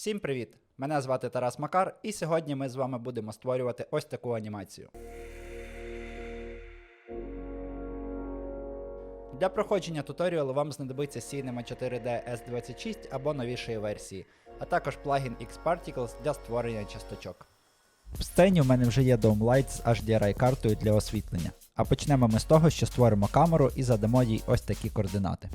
Всім привіт! Мене звати Тарас Макар, і сьогодні ми з вами будемо створювати ось таку анімацію. Для проходження туторіалу вам знадобиться Cinema 4D S26 або новішої версії, а також плагін Xparticles для створення часточок. В сцені в мене вже є Downlight з HDRI картою для освітлення. А почнемо ми з того, що створимо камеру і задамо їй ось такі координати.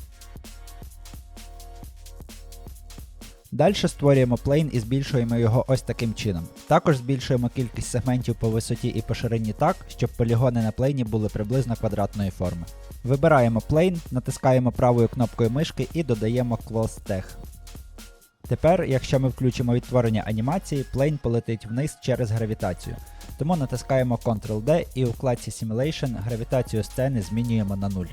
Далі створюємо плейн і збільшуємо його ось таким чином. Також збільшуємо кількість сегментів по висоті і по ширині так, щоб полігони на плейні були приблизно квадратної форми. Вибираємо плейн, натискаємо правою кнопкою мишки і додаємо Close Tag. Тепер, якщо ми включимо відтворення анімації, плейн полетить вниз через гравітацію. Тому натискаємо Ctrl-D і у вкладці Simulation гравітацію сцени змінюємо на 0.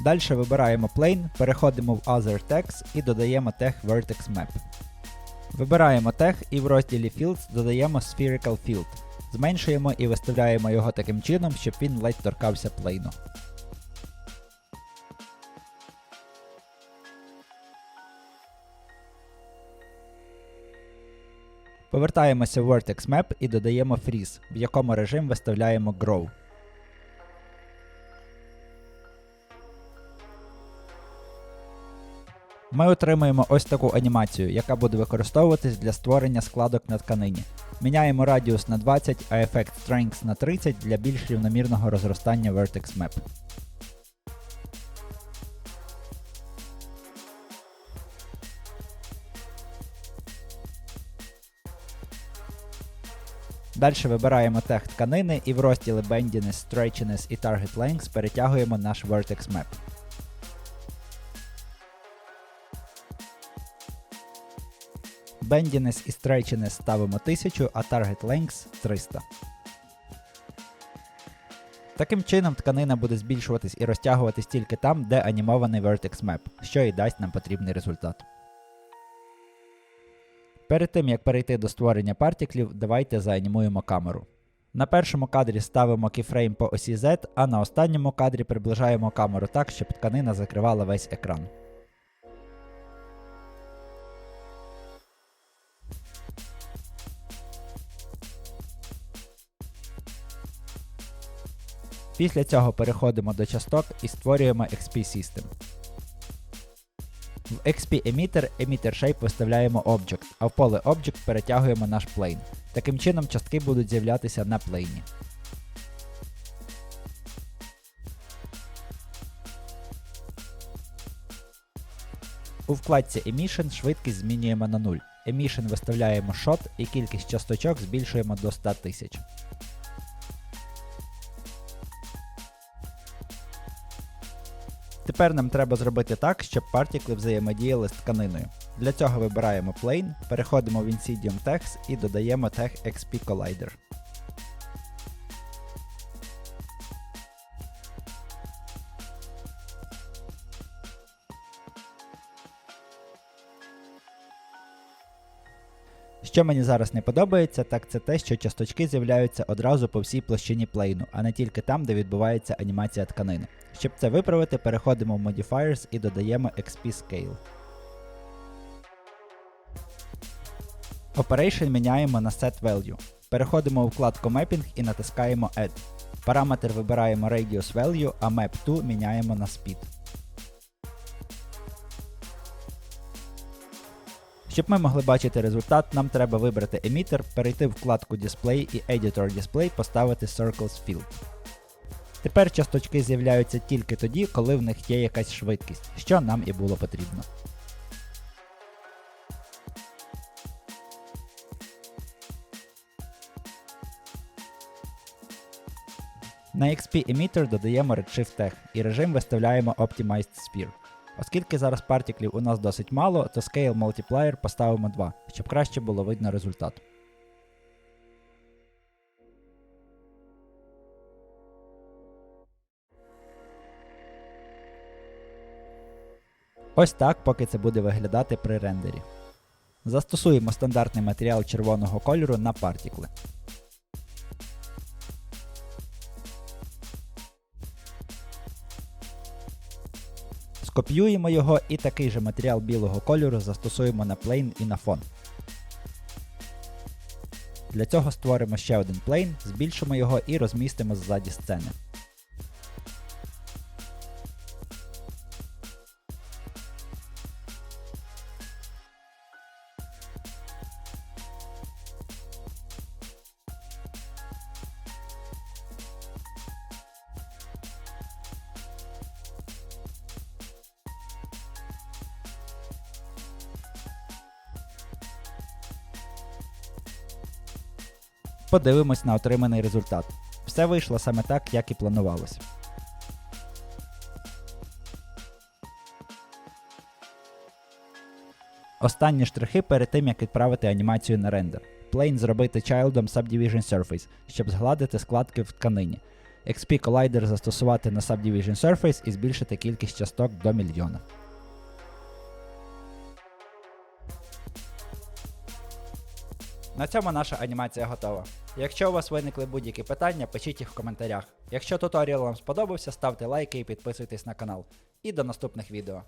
Далі вибираємо Plane, переходимо в Other Tags і додаємо тег Vertex Map. Вибираємо тег і в розділі Fields додаємо Spherical Field. Зменшуємо і виставляємо його таким чином, щоб він ледь торкався плейну. Повертаємося в Vertex Map і додаємо Freeze, в якому режим виставляємо Grow. Ми отримуємо ось таку анімацію, яка буде використовуватись для створення складок на тканині. Міняємо радіус на 20, а ефект Strength на 30 для більш рівномірного розростання Vertex Map. Далі вибираємо тег тканини і в розділі Bendiness, Stretchiness і Target Length перетягуємо наш Vertex Map. Bendiness і Stretchiness ставимо 1000, а Target Length 300. Таким чином тканина буде збільшуватись і розтягуватись тільки там, де анімований Vertex Map, що і дасть нам потрібний результат. Перед тим як перейти до створення партіклів, давайте заанімуємо камеру. На першому кадрі ставимо кіфрейм по осі Z, а на останньому кадрі приближаємо камеру так, щоб тканина закривала весь екран. Після цього переходимо до часток і створюємо XP System. В XP Emitter Emitter Shape виставляємо Object, а в поле Object перетягуємо наш plane. Таким чином частки будуть з'являтися на плейні. У вкладці Emission швидкість змінюємо на 0. Emission виставляємо Shot і кількість часточок збільшуємо до 100 тисяч. Тепер нам треба зробити так, щоб партікли взаємодіяли з тканиною. Для цього вибираємо Plane, переходимо в Insidium Text і додаємо Tech XP Collider. Що мені зараз не подобається, так це те, що часточки з'являються одразу по всій площині плейну, а не тільки там, де відбувається анімація тканини. Щоб це виправити, переходимо в Modifiers і додаємо XP Scale. Operation міняємо на Set Value. Переходимо у вкладку Mapping і натискаємо Add. Параметр вибираємо Radius Value, а Map to міняємо на Speed. Щоб ми могли бачити результат, нам треба вибрати емітер, перейти в вкладку Display і Editor Display поставити Circles Field. Тепер часточки з'являються тільки тоді, коли в них є якась швидкість, що нам і було потрібно. На XP Emitter додаємо Redshift Tag і режим виставляємо Optimized Sphere. Оскільки зараз партіклів у нас досить мало, то Scale Multiplier поставимо 2, щоб краще було видно результат. Ось так поки це буде виглядати при рендері. Застосуємо стандартний матеріал червоного кольору на партікли. Скопіюємо його і такий же матеріал білого кольору застосуємо на плейн і на фон. Для цього створимо ще один плейн, збільшимо його і розмістимо ззаді сцени. Подивимось на отриманий результат. Все вийшло саме так, як і планувалось. Останні штрихи перед тим, як відправити анімацію на рендер. Plane зробити чайлдом Subdivision Surface, щоб згладити складки в тканині. XP Collider застосувати на Subdivision Surface і збільшити кількість часток до мільйона. На цьому наша анімація готова. Якщо у вас виникли будь-які питання, пишіть їх в коментарях. Якщо туторіал вам сподобався, ставте лайки і підписуйтесь на канал. І до наступних відео.